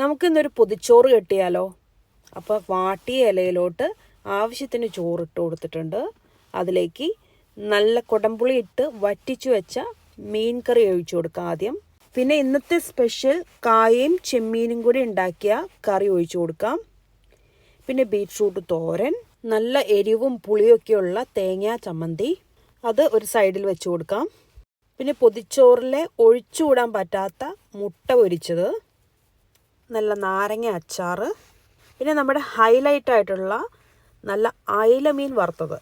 നമുക്കിന്നൊരു പൊതിച്ചോറ് കെട്ടിയാലോ? അപ്പോൾ വാട്ടിയ ഇലയിലോട്ട് ആവശ്യത്തിന് ചോറിട്ട് കൊടുത്തിട്ടുണ്ട്. അതിലേക്ക് നല്ല കുടംപുളി ഇട്ട് വറ്റിച്ചു വെച്ച മീൻ കറി ഒഴിച്ചു കൊടുക്കുക ആദ്യം. പിന്നെ ഇന്നത്തെ സ്പെഷ്യൽ കായയും ചെമ്മീനും കൂടി ഉണ്ടാക്കിയ കറി ഒഴിച്ചു കൊടുക്കാം. പിന്നെ ബീറ്റ്റൂട്ട് തോരൻ നല്ല എരിവും പുളിയൊക്കെയുള്ള തേങ്ങ ചമ്മന്തി. അത് ഒരു സൈഡിൽ വെച്ച് കൊടുക്കാം. പിന്നെ പൊതിച്ചോറിലെ ഒഴിച്ചുകൂടാൻ പറ്റാത്ത മുട്ട പൊരിച്ചത്. നല്ല നാരങ്ങ അച്ചാർ പിന്നെ നമ്മുടെ ഹൈലൈറ്റ് ആയിട്ടുള്ള നല്ല അയില മീൻ വറുത്തത്.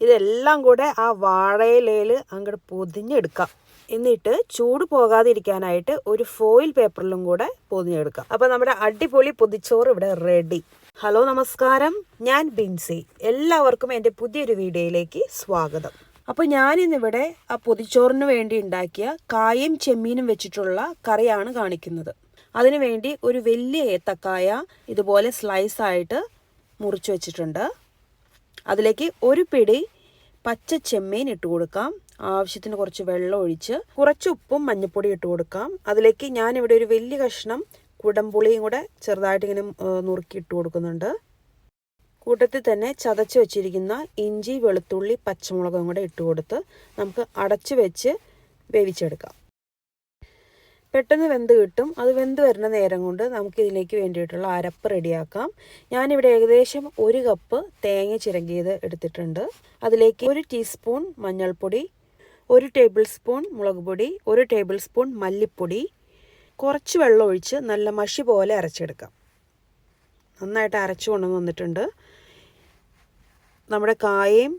ഇതെല്ലാം കൂടെ ആ വാഴയിലയിൽ അങ്ങോട്ട് പൊതിഞ്ഞെടുക്കാം. എന്നിട്ട് ചൂട് പോകാതിരിക്കാനായിട്ട് ഒരു ഫോയിൽ പേപ്പറിലും കൂടെ പൊതിഞ്ഞെടുക്കാം. അപ്പോൾ നമ്മുടെ അടിപൊളി പൊതിച്ചോറ് ഇവിടെ റെഡി ഹലോ നമസ്കാരം. ഞാൻ ബിൻസി. എല്ലാവർക്കും എന്റെ പുതിയൊരു വീഡിയോയിലേക്ക് സ്വാഗതം. അപ്പോൾ ഞാനിന്നിവിടെ ആ പൊതിച്ചോറിന് വേണ്ടി ഉണ്ടാക്കിയ കായും ചെമ്മീനും വെച്ചിട്ടുള്ള കറിയാണ് കാണിക്കുന്നത്. അതിനു വേണ്ടി ഒരു വലിയ ഏത്തക്കായ ഇതുപോലെ സ്ലൈസ് ആയിട്ട് മുറിച്ച് വെച്ചിട്ടുണ്ട്. അതിലേക്ക് ഒരു പിടി പച്ച ചെമ്മീൻ ഇട്ട് കൊടുക്കാം. ആവശ്യത്തിന് കുറച്ച് വെള്ളം ഒഴിച്ച് കുറച്ച് ഉപ്പും മഞ്ഞൾപ്പൊടി ഇട്ട് കൊടുക്കാം. അതിലേക്ക് ഞാനിവിടെ ഒരു വലിയ കഷ്ണം കുടംപുളിയും കൂടെ ചെറുതായിട്ട് ഇങ്ങനെ നുറുക്കി ഇട്ട് കൊടുക്കുന്നുണ്ട്. കൂട്ടത്തിൽ തന്നെ ചതച്ച് വെച്ചിരിക്കുന്ന ഇഞ്ചി വെളുത്തുള്ളി പച്ചമുളകും കൂടെ ഇട്ട് കൊടുത്ത് നമുക്ക് അടച്ചു വെച്ച് വേവിച്ചെടുക്കാം. പെട്ടെന്ന് വെന്ത് കിട്ടും. അത് വെന്ത് വരുന്ന നേരം കൊണ്ട് നമുക്ക് ഇതിലേക്ക് വേണ്ടിയിട്ടുള്ള അരപ്പ് റെഡിയാക്കാം. ഞാനിവിടെ ഏകദേശം ഒരു കപ്പ് തേങ്ങ ചിരകിയത് എടുത്തിട്ടുണ്ട്. അതിലേക്ക് ഒരു ടീസ്പൂൺ മഞ്ഞൾപ്പൊടി ഒരു ടേബിൾ സ്പൂൺ മുളക് പൊടി ഒരു ടേബിൾ സ്പൂൺ മല്ലിപ്പൊടി. കുറച്ച് വെള്ളം ഒഴിച്ച് നല്ല മഷി പോലെ അരച്ചെടുക്കാം. നന്നായിട്ട് അരച്ചു കൊണ്ടുവന്ന് വന്നിട്ടുണ്ട്. നമ്മുടെ കായയും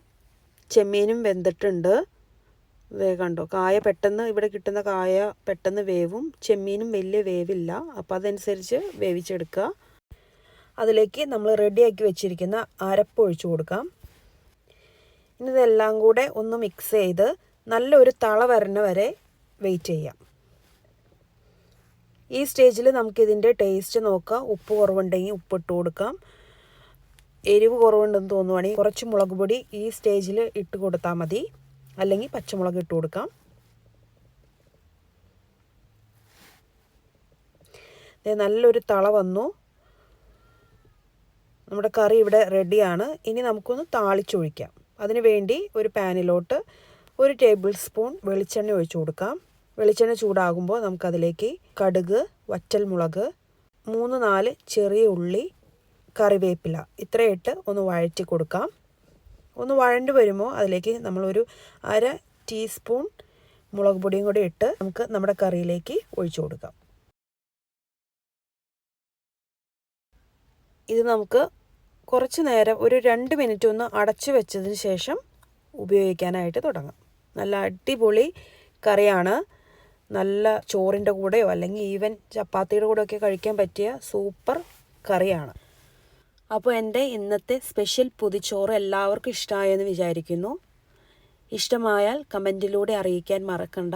ചെമ്മീനും വെന്തിട്ടുണ്ട്. ദേ കണ്ടോ? കായ പെട്ടെന്ന് ഇവിടെ കിട്ടുന്ന കായ പെട്ടെന്ന് വേവും. ചെമ്മീനും വലിയ വേവില്ല. അപ്പോൾ അതനുസരിച്ച് വേവിച്ചെടുക്കുക. അതിലേക്ക് നമ്മൾ റെഡിയാക്കി വെച്ചിരിക്കുന്ന അരപ്പ് ഒഴിച്ചു കൊടുക്കാം. ഇനി ഇതെല്ലാം കൂടെ ഒന്ന് മിക്സ് ചെയ്ത് നല്ലൊരു തള വരണ വരെ വെയിറ്റ് ചെയ്യാം. ഈ സ്റ്റേജിൽ നമുക്കിതിന്റെ ടേസ്റ്റ് നോക്കാം. ഉപ്പ് കുറവുണ്ടെങ്കിൽ ഉപ്പിട്ട് കൊടുക്കാം. എരിവ് കുറവുണ്ടെന്ന് തോന്നുവാണെങ്കിൽ കുറച്ച് മുളക് പൊടി ഈ സ്റ്റേജിൽ ഇട്ട് കൊടുത്താൽ മതി. അല്ലെങ്കിൽ പച്ചമുളക് ഇട്ട് കൊടുക്കാം. നല്ലൊരു തള വന്നു. നമ്മുടെ കറി ഇവിടെ റെഡിയാണ്. ഇനി നമുക്കൊന്ന് താളിച്ചൊഴിക്കാം. അതിന് വേണ്ടി ഒരു പാനിലോട്ട് ഒരു ടേബിൾ സ്പൂൺ വെളിച്ചെണ്ണ ഒഴിച്ചു കൊടുക്കാം. വെളിച്ചെണ്ണ ചൂടാകുമ്പോൾ നമുക്കതിലേക്ക് കടുക് വറ്റൽമുളക് മൂന്ന് നാല് ചെറിയ ഉള്ളി കറിവേപ്പില ഇത്രയിട്ട് ഒന്ന് വഴറ്റി കൊടുക്കാം. ഒന്ന് വഴണ്ട് വരുമ്പോൾ അതിലേക്ക് നമ്മളൊരു അര ടീസ്പൂൺ മുളക് പൊടിയും കൂടി ഇട്ട് നമുക്ക് നമ്മുടെ കറിയിലേക്ക് ഒഴിച്ചു കൊടുക്കാം. ഇത് നമുക്ക് കുറച്ച് നേരം ഒരു രണ്ട് മിനിറ്റ് ഒന്ന് അടച്ചു വെച്ചതിന് ശേഷം ഉപയോഗിക്കാനായിട്ട് തുടങ്ങാം. നല്ല അടിപൊളി കറിയാണ്. നല്ല ചോറിന്റെ കൂടെയോ അല്ലെങ്കിൽ ഈവൻ ചപ്പാത്തിയുടെ കൂടെയൊക്കെ കഴിക്കാൻ പറ്റിയ സൂപ്പർ കറിയാണ്. അപ്പോൾ എന്റെ ഇന്നത്തെ സ്പെഷ്യൽ പൊതിച്ചോറ് എല്ലാവർക്കും ഇഷ്ടമായെന്ന് വിചാരിക്കുന്നു. ഇഷ്ടമായാൽ കമന്റിലൂടെ അറിയിക്കാൻ മറക്കണ്ട.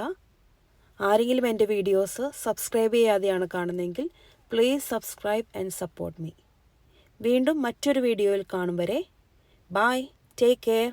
ആരെങ്കിലും എന്റെ വീഡിയോസ് സബ്സ്ക്രൈബ് ചെയ്യാതെയാണ് കാണുന്നതെങ്കിൽ please subscribe and support me. വീണ്ടും മറ്റൊരു വീഡിയോയിൽ കാണും വരെ. Bye take care.